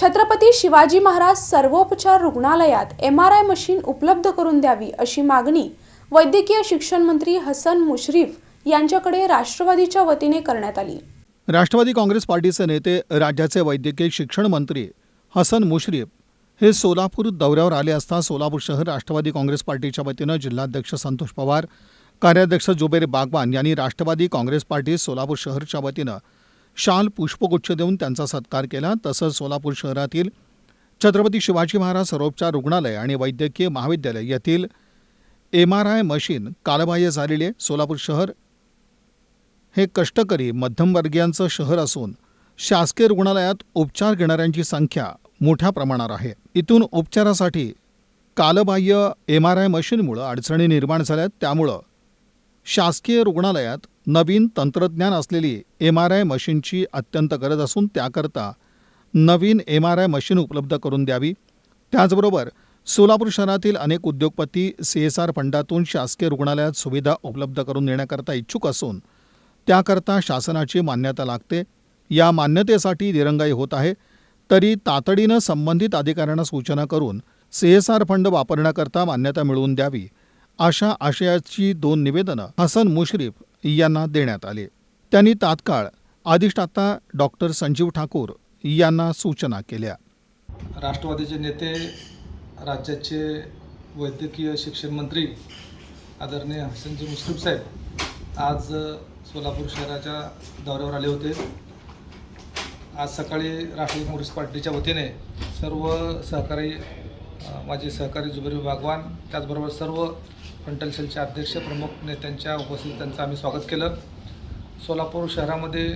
छत्रपती शिवाजी महाराज सर्वोपचार रुग्णालयात M R I machine उपलब्ध करून द्यावी अशी मागणी वैद्यकीय शिक्षण मंत्री हसन मुश्रीफ यांच्याकडे राष्ट्रवादीच्या वतीने करण्यात आली. राष्ट्रवादी काँग्रेस पार्टीचे नेते राज्याचे वैद्यकीय शिक्षण मंत्री हसन मुश्रीफ हे सोलापूर दौऱ्यावर आले असता सोलापूर शहर राष्ट्रवादी काँग्रेस पार्टीच्या वतीनं जिल्हाध्यक्ष संतोष पवार कार्याध्यक्ष जुबेर बागवान यांनी राष्ट्रवादी काँग्रेस पार्टी सोलापूर शहरच्या वतीनं शाल पुष्पगुच्छ देऊन त्यांचा सत्कार केला. तसंच सोलापूर शहरातील छत्रपती शिवाजी महाराज सरोपचार रुग्णालय आणि वैद्यकीय महाविद्यालय येथील एम आर आय मशीन कालबाह्य झालेले सोलापूर शहर हे कष्टकरी मध्यमवर्गीयांचं शहर असून शासकीय रुग्णालयात उपचार घेणाऱ्यांची संख्या मोठ्या प्रमाणावर आहे. इथून उपचारासाठी कालबाह्य एम आर आय मशीनमुळं अडचणी निर्माण झाल्यात. त्यामुळं शासकीय रुग्णालयात नवीन तंत्रज्ञान असलेली एम आर आय मशीनची अत्यंत गरज असून त्याकरता नवीन एम आर आय मशीन उपलब्ध करून द्यावी. त्याचबरोबर सोलापूर शहरातील अनेक उद्योगपती सी एस आर फंडातून शासकीय रुग्णालयात सुविधा उपलब्ध करून देण्याकरता इच्छुक असून त्याकरता शासनाची मान्यता लागते. या मान्यतेसाठी दिरंगाई होत आहे. तरी तातडीनं संबंधित अधिकाऱ्यांना सूचना करून सी एस आर फंड वापरण्याकरता मान्यता मिळवून द्यावी. अशा आशयाची दोन निवेदनं हसन मुश्रीफ यांना देण्यात आली. त्यांनी तात्काळ अधिष्ठाता डॉक्टर संजीव ठाकूर यांना सूचना केल्या. राष्ट्रवादीचे नेते राज्याचे वैद्यकीय शिक्षण मंत्री आदरणीय हसनजी मुश्रीफ साहेब आज सोलापूर शहराच्या दौऱ्यावर आले होते. आज सकाळी राष्ट्रवादी काँग्रेस पार्टीच्या वतीने सर्व सहकारी माझे सहकारी जुबेर बागवान त्याचबरोबर सर्व फंटल सेलचे अध्यक्ष प्रमुख नेत्यांच्या उपस्थितीत त्यांचं आम्ही स्वागत केलं. सोलापूर शहरामध्ये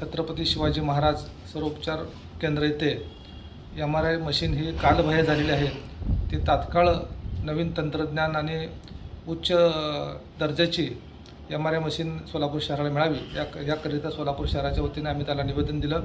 छत्रपती शिवाजी महाराज सर्वोपचार केंद्र येथे एम आर आय मशीन ही कालबाह्य झालेली आहे. ती तात्काळ नवीन तंत्रज्ञान आणि उच्च दर्जाची M R I machine Solapur शहराला मिळावी. या याकरिता सोलापूर शहराच्या वतीने आम्ही त्याला निवेदन दिलं.